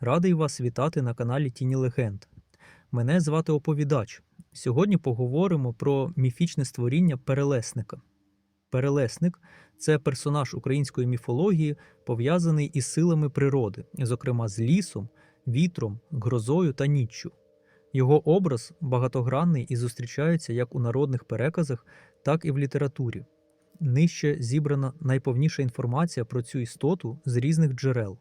Радий вас вітати на каналі Тіні Легенд. Мене звати Оповідач. Сьогодні поговоримо про міфічне створіння перелесника. Перелесник це персонаж української міфології, пов'язаний із силами природи, зокрема з лісом, вітром, грозою та ніччю. Його образ багатогранний і зустрічається як у народних переказах, так і в літературі. Нижче зібрана найповніша інформація про цю істоту з різних джерел.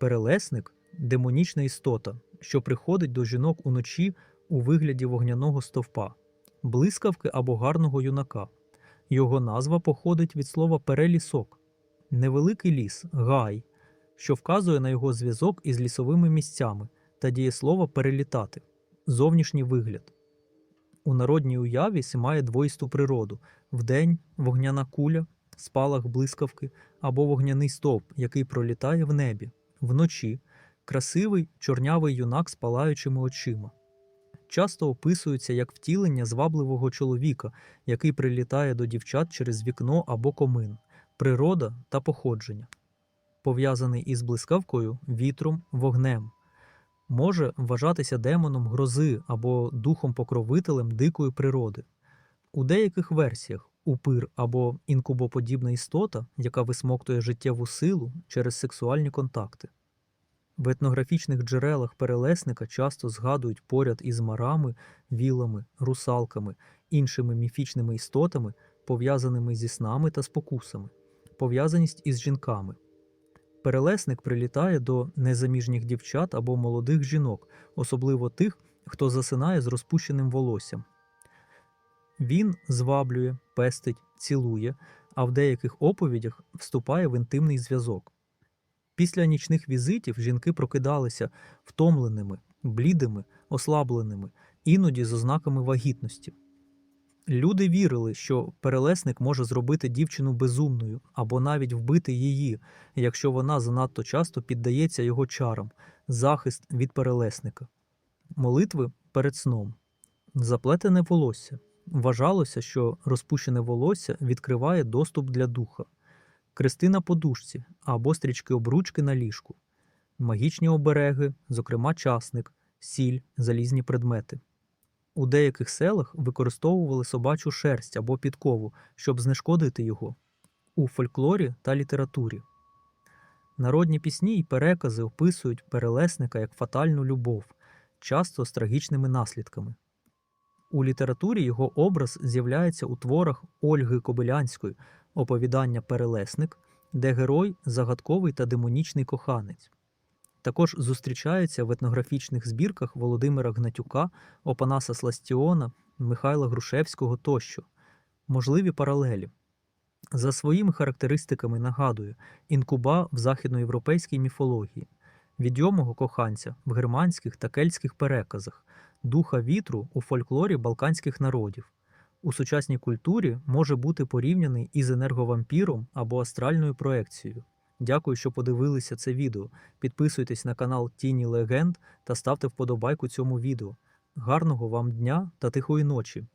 Перелесник демонічна істота, що приходить до жінок уночі у вигляді вогняного стовпа, блискавки або гарного юнака. Його назва походить від слова перелісок, невеликий ліс, гай, що вказує на його зв'язок із лісовими місцями та дієслово перелітати, зовнішній вигляд. У народній уяві має двоїсту природу вдень вогняна куля, спалах блискавки або вогняний стовп, який пролітає в небі, вночі красивий чорнявий юнак з палаючими очима. Часто описується як втілення звабливого чоловіка, який прилітає до дівчат через вікно або комин, природа та походження, пов'язаний із блискавкою, вітром, вогнем. Може вважатися демоном грози або духом-покровителем дикої природи. У деяких версіях упир або інкубоподібна істота, яка висмоктує життєву силу через сексуальні контакти. В етнографічних джерелах перелесника часто згадують поряд із марами, вілами, русалками, іншими міфічними істотами, пов'язаними зі снами та спокусами, пов'язаність із жінками. Перелесник прилітає до незаміжніх дівчат або молодих жінок, особливо тих, хто засинає з розпущеним волоссям. Він зваблює, пестить, цілує, а в деяких оповідях вступає в інтимний зв'язок. Після нічних візитів жінки прокидалися втомленими, блідими, ослабленими, іноді з ознаками вагітності. Люди вірили, що перелесник може зробити дівчину безумною або навіть вбити її, якщо вона занадто часто піддається його чарам, захист від перелесника. Молитви перед сном. Заплетене волосся. Вважалося, що розпущене волосся відкриває доступ для духа крести на подушці або стрічки обручки на ліжку, магічні обереги, зокрема часник, сіль, залізні предмети. У деяких селах використовували собачу шерсть або підкову, щоб знешкодити його у фольклорі та літературі. Народні пісні й перекази описують перелесника як фатальну любов, часто з трагічними наслідками. У літературі його образ з'являється у творах Ольги Кобилянської оповідання Перелесник, де герой загадковий та демонічний коханець. Також зустрічається в етнографічних збірках Володимира Гнатюка, Опанаса Сластіона, Михайла Грушевського тощо. Можливі паралелі. За своїми характеристиками нагадує інкуба в західноєвропейській міфології, відьомого коханця в германських та кельтських переказах, духа вітру у фольклорі балканських народів. У сучасній культурі може бути порівняний із енерговампіром або астральною проекцією. Дякую, що подивилися це відео. Підписуйтесь на канал Тіні Легенд та ставте вподобайку цьому відео. Гарного вам дня та тихої ночі!